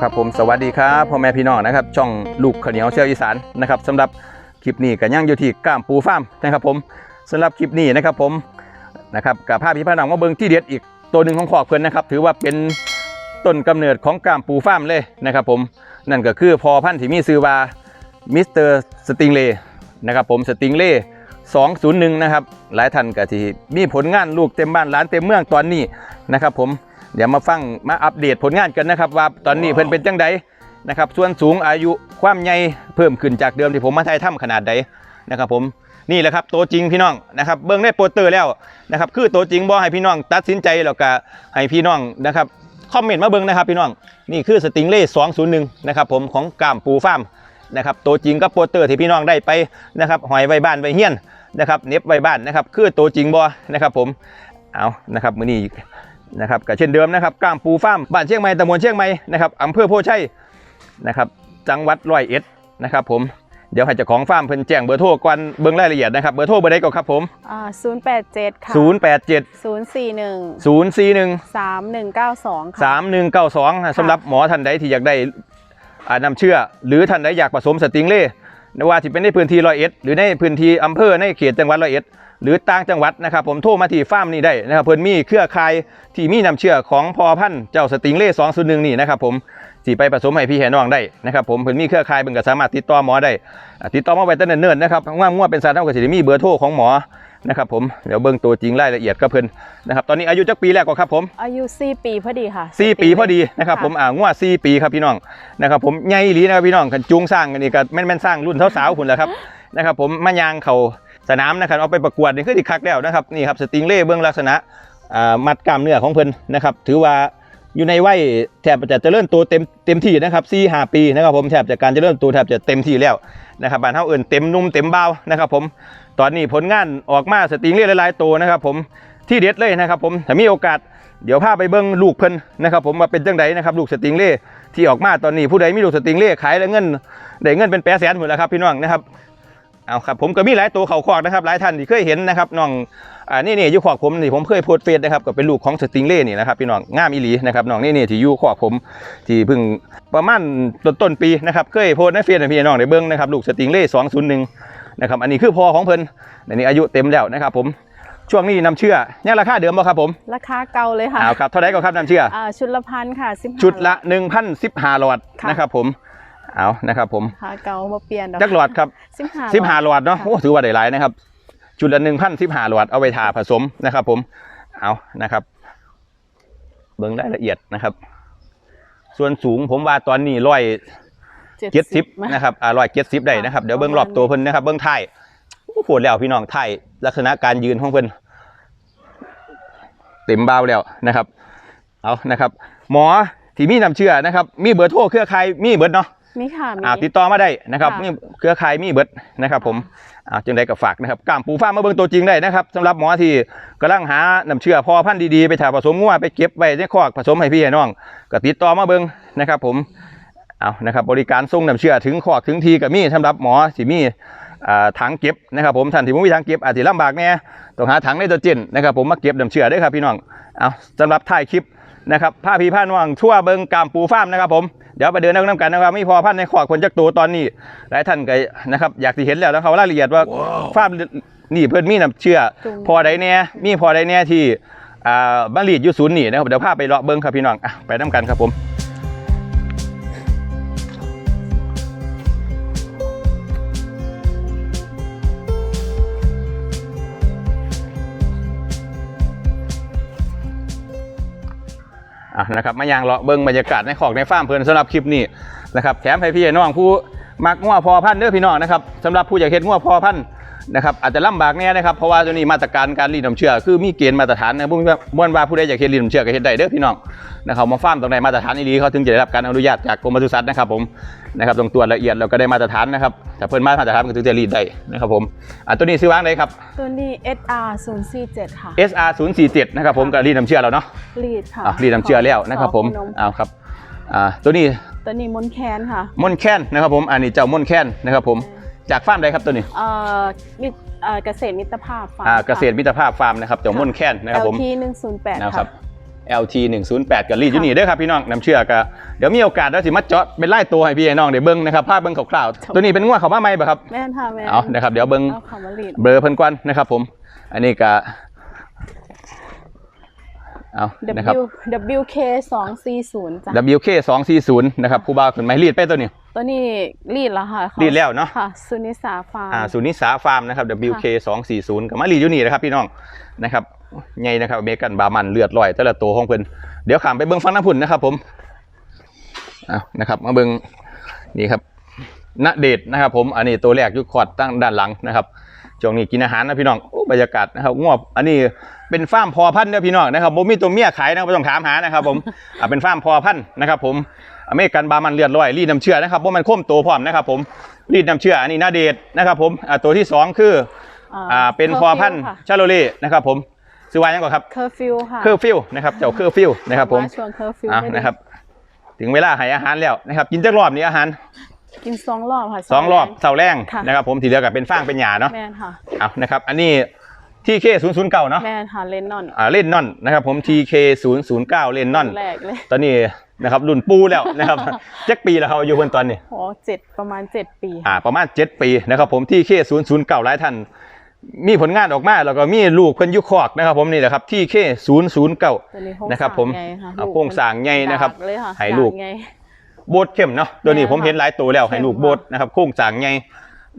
ครับผมสวัสดีครับพ่อแม่พี่น้องนะครับ ช่องลูกข้าวเหนียวเชี่ยวอีสานนะครับสำหรับคลิปนี้ก็ยังอยู่ที่ก้ามปูฟาร์มนะครับผมสำหรับคลิปนี้นะครับผมนะครับกับภาพพี่พน้องมาเบิ่งที่เด็ดอีกตัวหนึ่งของขอกเพื่อนนะครับ ถือว่าเป็นต้นกำเนิดของก้ามปูฟาร์มเลยนะครับผมนั่นก็คือพอพันธุ์ที่มีชื่อว่ามิสเตอร์สติงเล่นะครับผมสติงเล่201 นะครับ หลายท่านก็ที่มีผลงานลูกเต็มบ้านร้านเต็มเมืองตอนนี้นะครับผม เดี๋ยวมาฟังมาอัปเดตผลงานกันนะครับ ว่าตอนนี้เพิ่นเป็นจังใดนะครับ ส่วนสูงอายุความใหญ่เพิ่มขึ้นจากเดิมที่ผมมาถ่ายถ้ำขนาดใดนะครับ ผมนี่แหละครับตัวจริงพี่น้องนะครับเบิ่งได้โปสเตอร์แล้วนะครับคือตัวจริงบ่ให้พี่น้อง ตัดสินใจแล้วก็ให้พี่น้องนะครับคอมเมนต์มาเบิ่งนะครับพี่น้องนี่คือสติงเล่201นย์หนึ่งนะครับผมของกามปูฟาร์มนะครับตัวจริงกับโปสเตอร์ที่พี่น้องได้ไปนะครับหอยไว้บ้านไว้เฮียนนะครับเน็บไว้บ้านนะครับคือตัวจริงบ่นะครับผมเอานะครับมือนี้ นะครับก็เช่นเดิมนะครับก้ามปูฟาร์มบ้านเชียงใหม่ตำบลเชียงใหม่นะครับอำเภอโพชัยนะครับจังหวัดร้อยเอ็ดนะครับผมเดี๋ยวให้เจ้าของฟาร์มเพิ่นแจ้งเบอร์โทรก่อนเบิ่งรายละเอียดนะครับเบอร์โทรเบอร์ใดก็ครับผมอ่าศูนย์แปดเจ็ดค่ะ 087ศูนย์สี่หนึ่ง041สามหนึ่งเก้าสองค่ะ 3192สำหรับหมอท่านใดที่อยากได้อ่านำเชื่อ หรือท่านใดอยากผสมสติงเล่ไม่ ว่าที่เป็นในพื้นที่ร้อยเอ็ดหรือในพื้นที่อำเภอในเขตจังหวัดร้อยเอ็ดหรือต่างจังหวัดนะครับผมโทรมาที่ฟาร์มนี้ได้นะครับเพิ่นมีเครือข่ายที่มีนำเชื่อของพอพันธุ์เจ้าสติงเล่201นี่นะครับผมสิไปผสมให้พี่แห่น้องได้นะครับผมเพิ่นมีเครือข่ายเพิ่นก็สามารถติดต่อหมอได้ ติดต่อมาไว้ตั้งแต่เนิ่นๆนะครับว่าง่วเป็นสารเท่ากับสิมีเบอร์โทรของหมอ นะครับผมเดี๋ยวเบิ่งตัวจริงรายละเอียดกับเพิ่นนะครับตอนนี้อายุจักปีแล้วก็ครับผมอายุสี่ปีพอดีค่ะสี่ปีพอดีนะครับผมอ่างวดสี่ปีครับพี่น้องนะครับผมใหญ่อีหลีนะครับพี่น้องกันจูงสร้างกันนี่ก็แม่นแม่นๆสร้างรุ่นสาวๆคุณแหละครับนะครับผมมายางเขาสนามนะครับเอาไปประกวดนี่คือดีคักแล้วนะครับนี่ครับสติงเล่เบื้องลักษณะอ่ามัดกล้ามเนื้อของเพิ่นนะครับถือว่า อยู่ในวัยแทบจะเจริญตัวเต็มเต็มที่นะครับสี่ห้าปีนะครับผมแทบจะการเจริญตัวแทบจะเต็มที่แล้วนะครับบ้านเฮาเอิ้นเต็มนุ่มเต็มเบานะครับผมตอนนี้ผลงานออกมาสติงเล่หลายๆตัวนะครับผมที่เด็ดเลยนะครับผมถ้ามีโอกาสเดี๋ยวพาไปเบิ้งลูกเพิ่นนะครับผมว่าเป็นจังไดนะครับลูกสติงเล่ที่ออกมาตอนนี้ผู้ใดมีลูกสติงเล่ขายแล้วเงินได้เงินเป็นแปดแสนหมดแล้วครับพี่น้องนะครับ เอาครับผมก็มีหลายตัวเขาคอกนะครับหลายท่านที่เคยเห็นนะครับน้องอ่านี่นี่อยู่ขอกผมนี่ผมเคยโพสต์เฟซนะครับก็เป็นลูกของสติงเล่นี่นะครับพี่น้องงามอีหลีนะครับน้องนี่นี่ที่อยู่ขอกผมที่เพิ่งประมาณต้นต้นปีนะครับเคยโพสต์ในเฟซให้พี่น้องได้เบิ้งนะครับลูกสติงเล่สองศูนย์หนึ่งนะครับอันนี้คือพ่อของเพิ่นอันนี้อายุเต็มแล้วนะครับผมช่วงนี้นำเชื่อยังราคาเดิมบ่ครับผม ราคาเก่าเลยค่ะเอาครับเท่าไหร่ก็ครับน้ำเชื่ออ่าชุดละพันค่ะสิบชุดละ1,015หลอดค่ะนะครับผม เอานะครับ ผมราคาเก่ามาเปลี่ยนดอกจักหลอดครับสิบห้า15หลอดเนาะโอ้ถือว่าได้หลายนะครับชุดละ1,015หลอดเอาไปทาผสมนะครับ ผมเอานะครับ เบิ่งรายละเอียดนะครับ ส่วนสูงผมว่าตอนนี้ร้อยเจ็ดสิบนะครับอ่าร้อยเจ็ดสิบได้นะครับเดี๋ยวเบิ่งรอบตัวเพิ่นนะครับ เบิ่งท้ายโอ้ปวดแล้วพี่น้องท้ายลักษณะการยืนของเพิ่นเต็มเบ้าแล้วนะครับ เอานะครับ หมอที่มีนำเชื่อนะครับ มีเบอร์โทรเครือข่ายมีเบิร์ดเนาะ มีค่ะมี อ่าติดต่อมาได้นะครับค่ะมีเครือข่ายมีเบิร์ดนะครับผมอ่าจึงได้กับฝากนะครับกล้ามปูฟ้ามาเบิ่งตัวจริงได้นะครับสำหรับหมอที่กำลังหานำเชื่อพอพันธุ์ดีๆไปถ่ายผสมงัวไปเก็บไว้ในคอกผสมให้พี่ให้น้องก็ติดต่อมาเบิ่งนะครับผมเอานะครับบริการส่งนำเชื่อถึงคอกถึงทีกับมีสำหรับหมอที่มีอ่าถังเก็บนะครับผมท่านที่บ่มีถังเก็บอาจจะลำบากแน่ต้องหาถังไนโตรเจนนะครับผมมาเก็บนำเชื่อด้วยครับพี่น้องเอาสำหรับท้ายคลิป นะครับผ้าพีผ้านว่างทั่วเบิงกามปูฟ้าร์มนะครับผมเดี๋ยวไปเดินน้ำกันนะครับมีพอพันในขอกคนจักตัวตอนนี้หลายท่านก็นะครับอยากที่เห็นแล้วนะครับรายละเอียดว่าฟาร์มนี่เพื่อนมีน้ำเชื่อจุงพอใดเนี่ยมีพอใดเนี่ยที่อ่าบ้านลีดอยู่ศูนย์นี่นะครับเดี๋ยวพาไปเลาะเบิงครับพี่น้องอะไปน้ำกันครับผม อะนะครับมายางเลาะเบิงบรรยากาศในขอกในฟาร์มเพื่อนสำหรับคลิปนี้นะครับแถมให้พี่น้องผู้มักงัวพอพันธุ์เด้อพี่น้องนะครับสำหรับผู้อยากเห็นงัวพอพันธุ์ นะครับอาจจะลำบากแน่นะครับเพราะว่าตัวนี้มาตรการการรีดน้ำเชื่อคือมีเกณฑ์มาตรฐานนะพวกนี้ม้วนว่าผู้ใดอยากเห็นรีดน้ำเชื่อก็เห็นได้เด้อพี่น้องนะครับมาฟาร์มตรงไหนมาตรฐานดีเขาถึงจะได้รับการอนุญาตจากกรมปศุสัตว์นะครับผมนะครับต้องตรวจละเอียดแล้วก็ได้มาตรฐานนะครับแต่เพิ่นมาตรฐานก็ถึงจะรีดได้นะครับผมอะตัวนี้ซื้อวางได้ครับตัวนี้ SR ศูนย์สี่เจ็ดค่ะ SR 0 4 7นะครับผมก็รีดน้ำเชื่อแล้วเนาะรีดค่ะอะรีดน้ำเชื่อแล้วนะครับผมขอพนเอาครับอ่าตัวนี้ตัวนี้มนแคนค่ะม่อนแค้นนะครับผมอันนี้เจ้าม่อนแค้นนะครับผม จากฟาร์มใดครับตัวนี้เอ่อมิตรเอ่อเกษตรมิตรภาพฟาร์มอ่าเกษตรมิตรภาพฟาร์มนะครับเจ้าม่อนแค้นนะครับผม LT หนึ่งศูนย์แปดนะครับค่ะ LT 108กับรีดยูนี่เด้อครับพี่น้องน้ำเชื่อก็เดี๋ยวมีโอกาสแล้วสิมาเจาะเป็นไล่ตัวให้พี่ไอ้น้องเดี๋ยวเบิ้งนะครับภาพเบิ้งคร่าวๆตัวนี้เป็นงวดเขามาใหม่ป่ะครับแม่นค่ะแม่นเอานะครับเดี๋ยวเบิ้ง เอาคำว่าลีดเบลอเพิ่นกวนนะครับผม อันนี้ก็ เอานะครับ W WK สองสี่ศูนย์จ้ะ WK 240นะครับผู้บ่าวขึ้นไหมรีดไปตัวนี้ ตัวนี้ลีดแล้วค่ะขอรีดแล้วเนาะค่ะสุนิสาฟาร์มอ่าสุนิสาฟาร์มนะครับ WK 240กับมารีดอยู่นี่นะครับพี่น้องนะครับไงนะครับอเมริกันบามันเลือดลอยแต่ละตัวของเพิ่นเดี๋ยวขามไปเบิ้งฟังน้ำพุ่นนะครับ ผมเอานะครับ มาเบิ้งนี่ครับณเดชน์นะครับ ผมอันนี้ตัวแรกอยุคคอร์ดตั้งด้านหลังนะครับ ช่วงนี้กินอาหารนะพี่น้องโอ้บรรยากาศนะครับงวบอันนี้เป็นฟาร์มพอพันธุ์นะพี่น้องนะครับผมมีตัวเมียขายนะครับไม่ต้องถามหานะครับ ผมอ่าเป็นฟาร์มพอพันธุ์นะครับ ผมอเมริกันบามันเลือดลอยรีดน้ำเชื่อนะครับเพราะมันข้มโตพร้อมนะครับ ผมรีดน้ำเชื่ออันนี้นาเดชน์นะครับ ผมอ่าตัวที่สองคืออ่าเป็นพอพันธุ์ชาโลเล่นะครับ ผมซื้อไว้ยังก่อนครับเคอร์ฟิวค่ะเคอร์ฟิวนะครับเจ้าเคอร์ฟิวนะครับ ผมาช่วงเคอร์ฟิวอะนะครับ ถึงเวลาให้อาหารแล้วนะครับ กินจักรอบนี้อาหาร กินสองรอบค่ะสองรอบเสาแรงค่ะนะครับผมทีเดียวกับเป็นฟางเป็นหยาเนาะแม่นค่ะเอานะครับอันนี้ทีเคศูนย์ศูนย์เก้าเนาะแม่นค่ะเลนนอนอ่าเล่นนอนนะครับผมทีเคศูนย์ศูนย์เก้าเล่นนอนแรกเลยตอนนี้นะครับรุ่นปูแล้วนะครับเจ็ดปีแล้วเขาอายุเพิ่นตอนนี้โอ้เจ็ดประมาณเจ็ดปีอ่าประมาณ7ปีนะครับผมที่เคศูนย์ศูนย์เก้าหลายท่านมีผลงานออกมาแล้วก็มีลูกเพิ่นอยุคอกนะครับ ผมนี่แหละครับที่เคศูนย์ศูนย์เก้าตัวนี้โครงนะครับผมสร้างใหญ่ค่ะเอาโครงสร้างใหญ่นะครับดากเลยค่ะให้ลูกดาใหญ่ โบสเข้มเนาะตัวนี้แม่นผมเห็นหลายตัวแล้วเข้มให้ลูกโบสนะครับโค้งสร้างใหญ่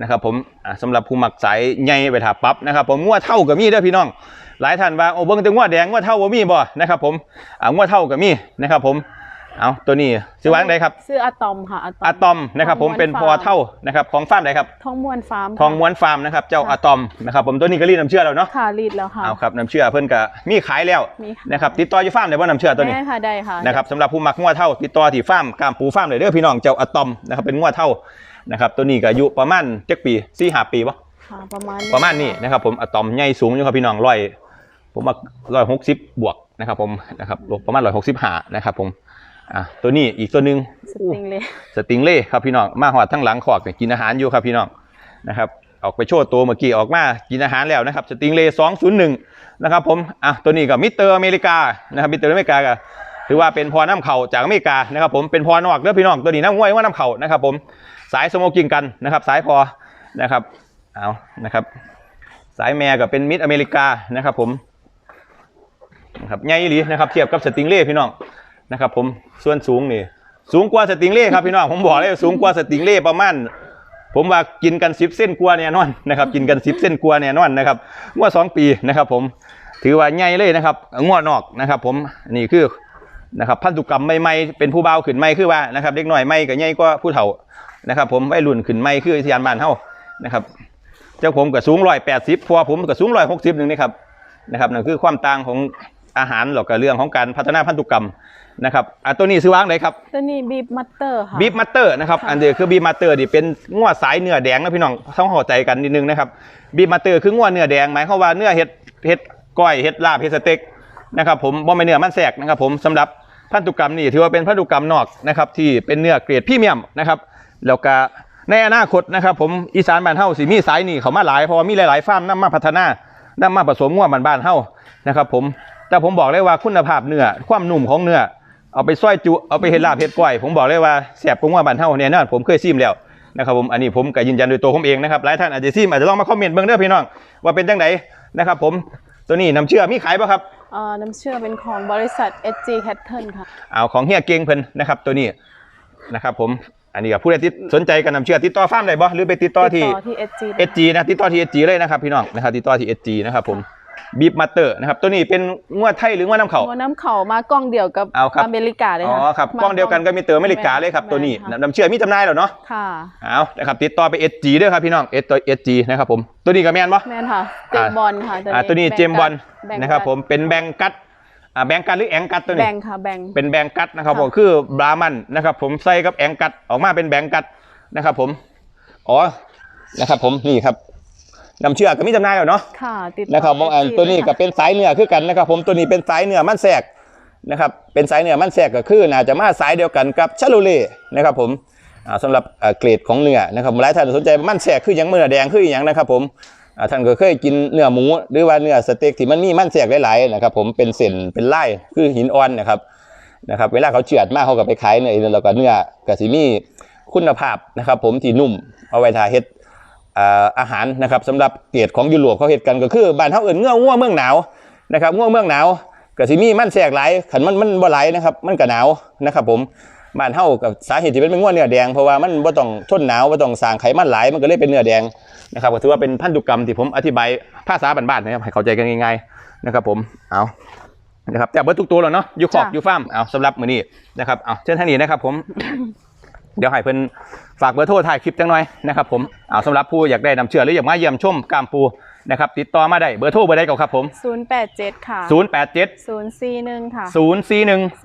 นะครับผมอ่าสำหรับผู้มักสายใหญ่ไปถาปั๊บนะครับผมงัวเท่ากับมีเด้อพี่น้อง หลายท่านว่าโอ้เบิ่งแต่งัวแดงงัวเท่าบ่มีบ่นะครับผมอ่างัวเท่ากับมีนะครับผม เอาตัวนี้ชื่อว่าไงครับชื่ออะตอมค่ะอะตอมอะตอมนะครับ ผมเป็นพอเท่านะครับของฟาร์มใดครับทองมวนฟาร์มทองม้วนฟาร์มนะครับเจ้าอะตอมนะครับผมตัวนี้ก็รีดน้ำเชื่อแล้วเนาะค่ะรีดแล้วค่ะเอาครับน้ำเชื่อเพิ่นก็มีขายแล้วมีค่ะนะครับติดต่ออยู่ฟาร์มได้บ่น้ำเชื่อตัวนี้ได้ค่ะได้ค่ะนะครับสำหรับผู้มักงัวเท่าติดต่อที่ฟาร์มกามปูฟาร์มเลยเด้อพี่น้องเจ้าอะตอมนะครับเป็นงัวเท่านะครับตัวนี้ก็อายุประมาณเจ็ดปีสี่ห้าปีปะค่ะประมาณประมาณนี้นะครับผมอะตอมใหญ่สูงอยู่ครับพี่น้องร้อยผมว่าร้อยหกสิบบวกนะครับผมนะครับประมาณร้อยหกสิบห้านะครับผม อะตัวนี้อีกตัวหนึ่งสติงเลยสติงเล่ครับพี่น้องมาหอดทั้งหลังขอกเนี่ยกินอาหารอยู่ครับพี่น้องนะครับ ออกไปโชว์ตัวเมื่อกี้ออกมากินอาหารแล้วนะครับสติงเล่สองศูนย์หนึ่งนะครับผมอะตัวนี้กับมิสเตอร์อเมริกานะครับมิสเตอร์อเมริกาก็ถือว่าเป็นพอน้ำเข่าจากอเมริกานะครับผมเป็นพอนอกเด้อพี่น้องตัวนี้น้ำห้วยว่าน้ำเข่านะครับผมสายสโมกิงกันนะครับ สายพอนะครับเอานะครับ สายแม่ก็เป็นมิดอเมริกานะครับผมนะครับใหญ่อีหลีนะครับเทียบกับสติงเล่พี่น้อง นะครับผมส่วนสูงนี่สูงกว่าสติงเล่ครับพี่น้องผมบอกเลยสูงกว่าสติงเล่ประมาณผมว่ากินกันสิบเส้นกว่าแน่นอนนะครับกินกันสิบเส้นกว่าแน่นอนนะครับงวดสองปีนะครับ ผมถือว่าใหญ่เลยนะครับงวดนอกนะครับ ผมนี่คือนะครับพันธุกรรมใหม่ๆเป็นผู้เบาขึ้นใหม่คือว่านะครับเด็กหน่อยใหม่ก็ใหญ่กว่าผู้เฒ่านะครับ ผมวัยรุ่นขึ้นใหม่คือที่ยานบ้านเฮานะครับ เจ้าผมก็สูงร้อยแปดสิบพอผมก็สูงร้อยหกสิบหนึ่งนี่ครับนะครับนั่นคือความต่างของ อาหารหรอกกับเรื่องของการพัฒนาพันธุกรรมนะครับอะตัวนี้ซื้อวางไหนครับตัวนี้บีบมัตเตอร์ค่ะบีฟมัตเตอร์นะครับค่ะอันเดียวคือบีฟมัตเตอร์นี่เป็นงัวสายเนื้อแดงนะพี่น้องต้องเข้าใจกันนิดนึงนะครับบีฟมัตเตอร์คืองัวเนื้อแดงหมายความว่าเนื้อเห็ดเห็ดก้อยเห็ดลาบเห็ดสเต็กนะครับผมบ่ไม่นเนื้อมันแสกนะครับผมสำหรับพันธุกรรมนี่ถือว่าเป็นพันธุกรรมนอกนะครับที่เป็นเนื้อเกรดพรีเมียมนะครับแล้วก็ในอนาคตนะครับผมอีสานบ้านเฮาสิมีสายนี่เขามาหลายเพราะว่ามีหลายๆฟาร์มนำมาพัฒนานำมาผสมงัวบ้านบ้านๆเฮานะครับผม แต่ผมบอกเลยว่าคุณภาพเนื้อความนุ่มของเนื้อเอาไปซอยจุเอาไปเห็ดลาบเห็ดก้อยผมบอกเลยว่าแสบกว่าบ้านเฮาแน่นอนผมเคยซิมแล้วนะครับผมอันนี้ผมก็ยืนยันโดยตัวผมเองนะครับหลายท่านอาจจะซิมอาจจะลองมาคอมเมนต์เบิ่งเด้อพี่น้องว่าเป็นจังไดนะครับผมตัวนี้น้ำเชื่อมีขายป่ะครับเอ่อน้ำเชื่อเป็นของบริษัท SG Cattle ค่ะเอาของเฮียเก่งเพิ่นนะครับตัวนี้นะครับผมอันนี้กับผู้ใดที่สนใจกับน้ำเชื่อติดต่อฟาร์มได้บ่หรือไปติดต่อที่ติดต่อที่ SG ได้ SG นะติดต่อที่ SG เลยนะครับพี่น้องนะครับติดต่อที่ SG นะครับผม บีฟมาสเตอร์นะครับ ตัวนี้เป็นงวดไทยหรืองวดน้ำเขาหัวน้ำเขามากล้องเดียวกับเอาครับ อเมริกาเลยอ๋ค่ะอครับกล้องเดียวกันก็มีเตอร์อเมริกาเลยครับตัวนี้แม่ค่ะน้ำเชื่อมีจำหน่ายแล้วเนาะค่ะ เอานะครับติดต่อไป SG ด้วยครับพี่น้อง S ตัว SG นะครับผมตัวนี้กับแมนปะ แม่นค่ะเจมส์บอลค่ะอ่าตัวนี้เจมส์บอลแงกัดนะครับผมเป็นแบงกัดอ่าแบงกัดหรือแองกัดตัวแบนี้งค่ะแบง เป็นแบงกัดนะครับค่ะผมคือบรามันนะครับผมใส่กับแองกัดออกมาเป็นแบงกัดนะครับผมอ๋อนะครับผมนี่ครับ นำเชื่อก็มีจำหน่ายแล้วเนาะค่ะติดต่อนะครับผมอัน SG ตัวนี้ก็เป็นสายเนื้อคือกันนะครับ ผมตัวนี้เป็นสายเนื้อมันแทรกนะครับเป็นสายเนื้อมันแทรกก็คือน่าจะมาสายเดียวกันกับชาลูเล่นะครับผมอ่าสำหรับอ่าเกรดของเนื้อนะครับหลายท่านสนใจมันแสกคือหยังเนื้อแดงคืออหยังนะครับ ผมอ่าท่านก็เคยกินเนื้อหมูหรือว่าเนื้อสเต็กที่มันมีมันแสกหลายๆนะครับ ผมเป็นเส้นเป็นลายคือหินอ่อนนะครับนะครับเวลาเขาเฉือดมากเขาก็ไปขายเนื้อแล้วก็เนื้อกสิมีคุณภาพนะครับ ผมที่นุ่มเอาไว้ทาเฮ็ด อ่าอาหารนะครับสำหรับเกรดของยุโรปเขาเฮ็ดกันก็คือบ้านเฮาเอิ้นเงื่อง่วเมืองหนาวนะครับง่วเมืองหนาวก็สิมีมันแสกหลายขันมันมันบ่หลายนะครับมันก็หนาวนะครับผมบ้านเฮากับสาเหตุที่เป็นง่วเนื้อแดงเพราะว่ามันบ่ต้องทนหนาวบ่ต้องสร้างไขมันหลายมันก็เลยเป็นเนื้อแดงนะครับก็ถือว่าเป็นพันธุกรรมที่ผมอธิบายภาษาบ้านๆนะครับให้เข้าใจกันง่ายๆนะครับผมเอานะครับแต่เบิดทุกตัวแล้วเนาะอยู่คอกจ้ะอยู่ฟาร์มเอาสำหรับมื้อนี้นะครับเอาเชิญท่านนี้นะครับผม เดี๋ยวให้เพิ่นฝากเบอร์โทรถ่ายคลิปจังหน่อยนะครับผมเอาสำหรับผู้อยากได้นำเชื่อหรืออยากมาเยี่ยมชมกล้ามปูนะครับติดต่อมาได้เบอร์โทรเบอร์ใดก็ครับผม 087 ค่ะ087 041 ค่ะ 041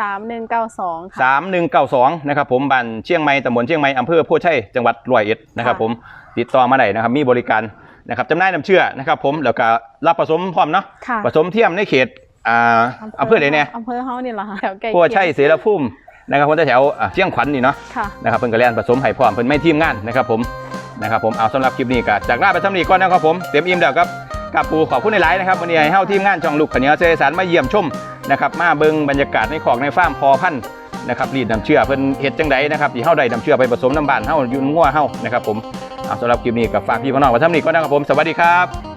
3192 ค่ะสามหนึ่งเก้าสองนะครับผมบ้านเชียงใหม่ตำบลเชียงใหม่อำเภอโพชัยจังหวัดร้อยเอ็ดนะครับค่ะผมติดต่อมาได้นะครับมีบริการนะครับจำหน่ายน้ำเชื่อนะครับผมแล้วก็รับผสมพร้อมเนาะค่ะ ผสมเทียมในเขตอ่าอำเภอใดเนี่ยอำเภอเฮานี่แหละค่ะแถวใกล้โพชัยเสรภูมิ นะครับผมแถวๆอ่าเชียงขวัญนี่เนาะค่ะนะครับเพิ่นก็เรียนผสมให้พร้อมเพิ่นไม่ทีมงานนะครับผมนะครับผมเอาสำหรับคลิปนี้ก็จากลาไปสำนีก่อนนะครับผมเต็มอิ่มแล้วครับกับปูขอบคุณในไลน์นะครับวันนี้ให้เฮาทีมงานช่องลูกขะเหนียวเซสารมาเยี่ยมชมนะครับมาเบิ่งบรรยากาศในของในฟาร์มพอพันธุ์นะครับรีดน้ำเชื่อเพิ่นเฮ็ดจังไดนะครับที่เฮาได้น้ำเชื่อไปผสมน้ำบ้านเฮาอยู่งัวเฮานะครับผมเอาสำหรับคลิปนี้ก็ฝากพี่พี่น้องไว้เท่านี้ก่อนนะครับผมสวัสดีครับ